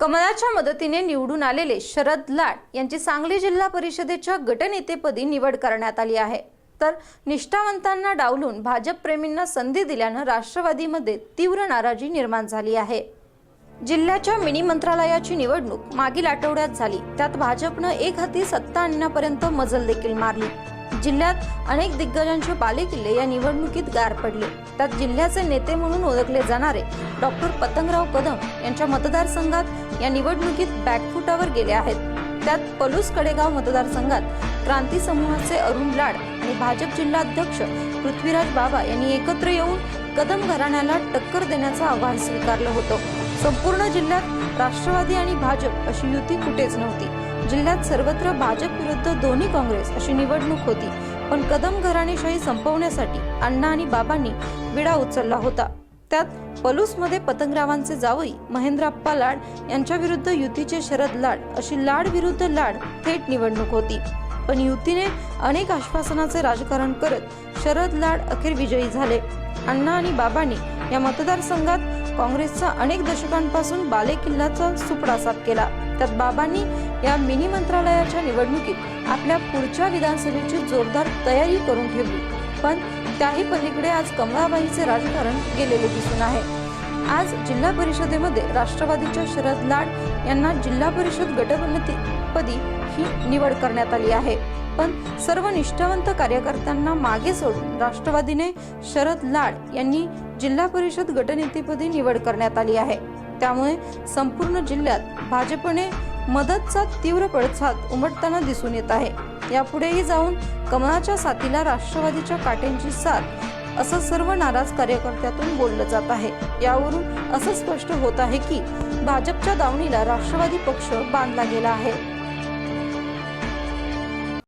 कमलाच्या मदतीने निवडून आलेले शरद लाड यांची सांगली जिल्हा परिषदेच्या गटनेतेपदी निवड करण्यात आली आहे. तर निष्ठावंतांना डावलून भाजप प्रेमींना संधी दिल्यानं राष्ट्रवादीमध्ये तीव्र नाराजी निर्माण झाली आहे. जिल्ह्याच्या मिनी मंत्रालयाची निवडणूक मागील आठवड्यात झाली. त्यात भाजपनं एक हाती सत्ता आणण्यापर्यंत मजल देखील मारली. जिल्ह्यात अनेक दिग्गजांचे बालेकिल्ले या निवडणुकीत गार पडले. त्यात जिल्ह्याचे नेते म्हणून ओळखले जाणारे डॉक्टर पतंगराव कदम यांच्या मतदारसंघात या निवडणुकीत बॅकफुटावर गेले आहेत. त्यात पलूस कडेगाव मतदारसंघात क्रांती समूहाचे अरुण लाड आणि भाजप जिल्हाध्यक्ष पृथ्वीराज बाबा यांनी एकत्र येऊन कदम घराण्याला टक्कर देण्याचं आव्हान स्वीकारलं होतं. संपूर्ण जिल्ह्यात राष्ट्रवादी आणि भाजप अशी युती कुठेच नव्हती. जिल्ह्यात सर्वत्र भाजप विरुद्ध दोन्ही काँग्रेस अशी निवडणूक होती. पण कदम घराणेशाही संपवण्यासाठी अण्णा आणि बाबांनी विडा उचलला होता. त्यात पलूसमध्ये पतंगरावांचे जावई महेंद्रप्पा लाड यांच्या विरुद्ध युतीचे शरद लाड अशी लाड विरुद्ध लाड थेट निवडणूक होती. पण युतीने अनेक आश्वासनाचे राजकारण करत शरद लाड अखेर विजयी झाले. अण्णा आणि बाबांनी या मतदारसंघात काँग्रेसचा अनेक दशकांपासून बालेकिल्लाचा सुपडा साफ केला. त्यात बाबांनी या मिनी मंत्रालयाच्या निवडणुकीत आपल्या पुढच्या विधानसभेची जोरदार तयारी करून ठेवली. पण त्याही पलीकडे आज कमळाबाईचे राजकारण गेलेले दिसून आहे. आज जिल्हा परिषदेमध्ये राष्ट्रवादीच्या शरद लाड यांना जिल्हा परिषद गटपती ही निवड करण्यात आली आहे. पण सर्व निष्ठावंत कार्यकर्त्यांना मागे सोडून राष्ट्रवादीने शरद लाड यांनी जिल्हा परिषद गटनेतेपदी निवड करण्यात आली आहे. त्यामुळे संपूर्ण जिल्ह्यात भाजपने मदतचा तीव्र पडसाद उमटताना दिसून येत आहे. यापुढेही जाऊन कमळाच्या साथीला राष्ट्रवादीच्या काट्यांची साथ असं सर्व नाराज कार्यकर्त्यातून बोललं जात आहे. यावरून असं स्पष्ट होत आहे की भाजपच्या दावणीला राष्ट्रवादी पक्ष बांधला गेला आहे.